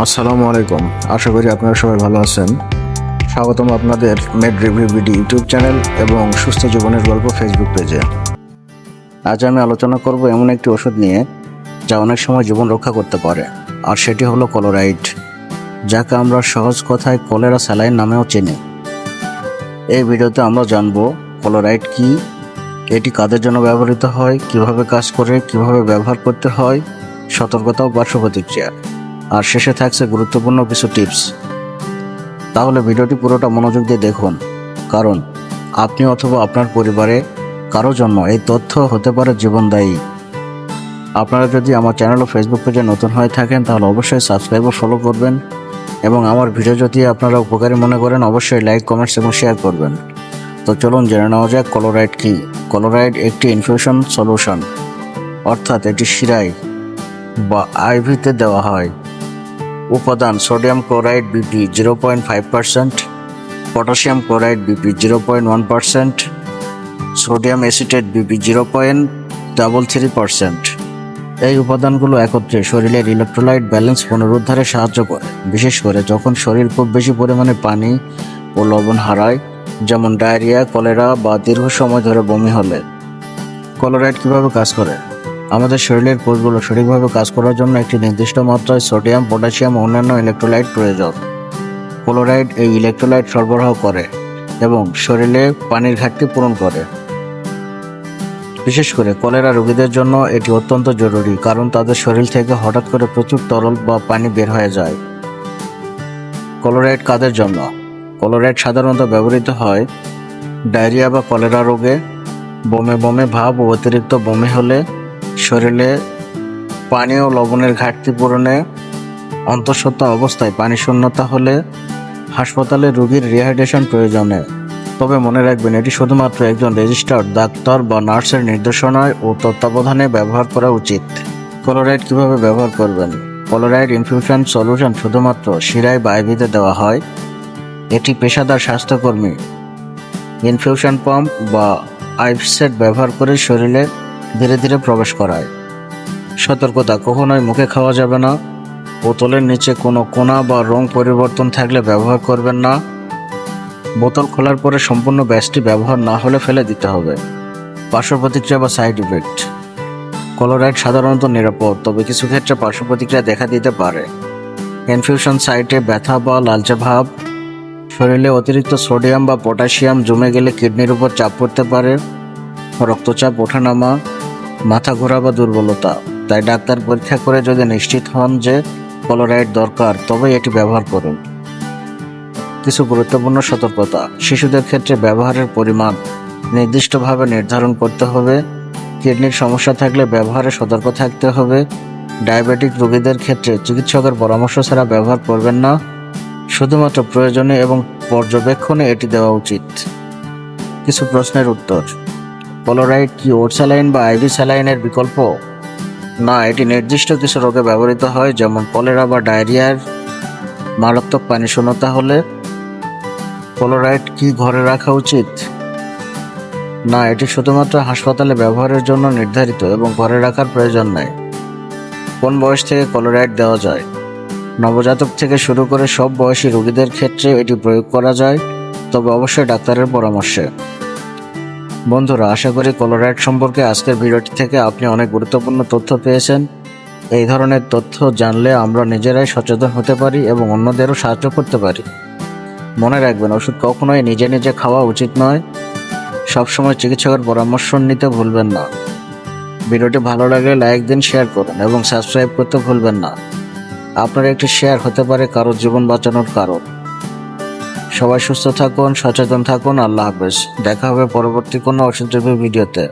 আসসালামু আলাইকুম। আশা করি আপনারা সবাই ভালো আছেন। স্বাগতম আপনাদের Med Review BD YouTube channel এবং সুস্থ জীবনের গল্প ফেসবুক পেজে। আজ আমি আলোচনা করব এমন একটি ওষুধ নিয়ে, যা অনেক সময় জীবন রক্ষা করতে পারে, আর সেটি হলো কলোরাইড, যাকে আমরা সহজ কথায় কলেরা স্যালাইন নামেও চিনি। এই ভিডিওতে আমরা জানব কলোরাইড কি, এটি কাদের জন্য ব্যবহৃত হয়, কীভাবে কাজ করে, কীভাবে ব্যবহার করতে হয়, সতর্কতা ও পার্শ্ব প্রতিক্রিয়া। আর শেষে থাকছে গুরুত্বপূর্ণ কিছু টিপস। তাহলে ভিডিওটি পুরোটা মনোযোগ দিয়ে দেখুন, কারণ আপনি অথবা আপনার পরিবারে কারও জন্য এই তথ্য হতে পারে জীবনদায়ী। আপনারা যদি আমার চ্যানেল ও ফেসবুক পেজে নতুন হয়ে থাকেন, তাহলে অবশ্যই সাবস্ক্রাইব ও ফলো করবেন এবং আমার ভিডিও যদি আপনারা উপকারী মনে করেন, অবশ্যই লাইক কমেন্টস এবং শেয়ার করবেন। তো চলুন জেনে নেওয়া যাক কলোরাইড কি। কলোরাইড একটি ইনফিউশন সলিউশন অর্থাৎ এটি শিরায় বা আইভিতে দেওয়া হয়। উপাদান sodium chloride BP zero point five percent, potassium chloride BP zero point one percent, sodium acetate BP zero point double three percent. এই উপাদানগুলো একত্রে শরীরের ইলেকট্রোলাইট ব্যালেন্স পুনরুদ্ধারে সাহায্য করে, বিশেষ করে যখন শরীর খুব বেশি পরিমাণে পানি ও লবণ হারায়, যেমন ডায়রিয়া, কলেরা বা দীর্ঘ সময় ধরে বমি হলে। কলোরাইড কীভাবে কাজ করে? আমাদের শরীরের কোষগুলো সঠিকভাবে কাজ করার জন্য একটি নির্দিষ্ট মাত্রায় সোডিয়াম, পটাশিয়াম ও অন্যান্য ইলেকট্রোলাইট প্রয়োজন। ক্লোরাইড এই ইলেকট্রোলাইট সরবরাহ করে এবং শরীরে পানির ঘাটতি পূরণ করে। বিশেষ করে কলেরা রোগীদের জন্য এটি অত্যন্ত জরুরি, কারণ তাদের শরীর থেকে হঠাৎ করে প্রচুর তরল বা পানি বের হয়ে যায়। ক্লোরাইড কাদের জন্য? ক্লোরাইড সাধারণত ব্যবহৃত হয় ডায়রিয়া বা কলেরা রোগে। বমে বমে ভাব ও অতিরিক্ত বমি হলে শরীরে পানি ও লবণের ঘাটতি পূরণে অন্তঃসত্ত্বা অবস্থায় পানি শূন্যতা হলে হাসপাতালে রোগীর রিহাইড্রেশন প্রয়োজনে। তবে মনে রাখবেন, এটি শুধুমাত্র একজন রেজিস্টার্ড ডাক্তার বা নার্সের নির্দেশনায় ও তত্ত্বাবধানে ব্যবহার করা উচিত। ক্লোরাইড কীভাবে ব্যবহার করবেন? ক্লোরাইড ইনফিউশন সলিউশন শুধুমাত্র শিরায় বা আইভিতে দেওয়া হয়। এটি পেশাদার স্বাস্থ্যকর্মী। ইনফিউশন পাম্প বা আইভসেট ব্যবহার করে শরীরে ধীরে ধীরে প্রবেশ করায়। সতর্কতা কখনোই মুখে খাওয়া যাবে না। বোতলের নিচে কোনো কোনা বা রং পরিবর্তন থাকলে ব্যবহার করবেন না। বোতল খোলার পরে সম্পূর্ণ ব্যাসটি ব্যবহার না হলে ফেলে দিতে হবে। পার্শ্ব প্রতিক্রিয়া বা সাইড ইফেক্ট। ক্লোরাইড সাধারণত নিরাপদ, তবে কিছু ক্ষেত্রে পার্শ্ব প্রতিক্রিয়া দেখা দিতে পারে। ইনফিউশন সাইটে ব্যথা বা লালচে ভাব। শরীরে অতিরিক্ত সোডিয়াম বা পটাশিয়াম জমে গেলে কিডনির উপর চাপ পড়তে পারে। রক্তচাপ, ওঠানামা মাথা ঘোরা বা দুর্বলতা। তাই ডাক্তার পরীক্ষা করে যদি নিশ্চিত হন যে ক্লোরাইড দরকার তবে এটি ব্যবহার করুন। কিছু গুরুত্বপূর্ণ সতর্কতা। শিশুদের ক্ষেত্রে ব্যবহারের পরিমাণ নির্দিষ্টভাবে নির্ধারণ করতে হবে। কিডনির সমস্যা থাকলে ব্যবহারে সতর্ক থাকতে হবে। ডায়াবেটিক রোগীদের ক্ষেত্রে চিকিৎসকের পরামর্শ ছাড়া ব্যবহার করবেন না। শুধুমাত্র প্রয়োজনে এবং পর্যবেক্ষণে এটি দেওয়া উচিত। কিছু প্রশ্নের উত্তর। ক্লোরাইড কি ওট স্যালাইন বা আইভি স্যালাইনের বিকল্প? না, এটি নির্দিষ্ট কিছু রোগে ব্যবহৃত হয়, যেমন কলেরা বা ডায়রিয়ার মারাত্মক পানি শূন্যতা হলে ক্লোরাইড কি ঘরে রাখা উচিত? না, এটি শুধুমাত্র হাসপাতালে ব্যবহারের জন্য নির্ধারিত এবং ঘরে রাখার প্রয়োজন নেই। কোন বয়স থেকে কলোরাইড দেওয়া যায়? নবজাতক থেকে শুরু করে সব বয়সী রোগীদের ক্ষেত্রে এটি প্রয়োগ করা যায়, তবে অবশ্যই ডাক্তারের পরামর্শে। বন্ধুরা, আশা করি কলোরাইড সম্পর্কে আজকের ভিডিওটি থেকে আপনি অনেক গুরুত্বপূর্ণ তথ্য পেয়েছেন। এই ধরনের তথ্য জানলে আমরা নিজেরাই সচেতন হতে পারি এবং অন্যদেরও সাহায্য করতে পারি। মনে রাখবেন, ওষুধ কখনোই নিজে নিজে খাওয়া উচিত নয়। সবসময় চিকিৎসকের পরামর্শ নিতে ভুলবেন না। ভিডিওটি ভালো লাগলে লাইক দিন শেয়ার করুন এবং সাবস্ক্রাইব করতে ভুলবেন না। আপনার একটি শেয়ার হতে পারে কারোর জীবন বাঁচানোর কারণ। সবাই সুস্থ থাকুন সচেতন থাকুন আল্লাহ হাফেজ। দেখা হবে পরবর্তী কোনো অসুস্থ ভিডিওতে।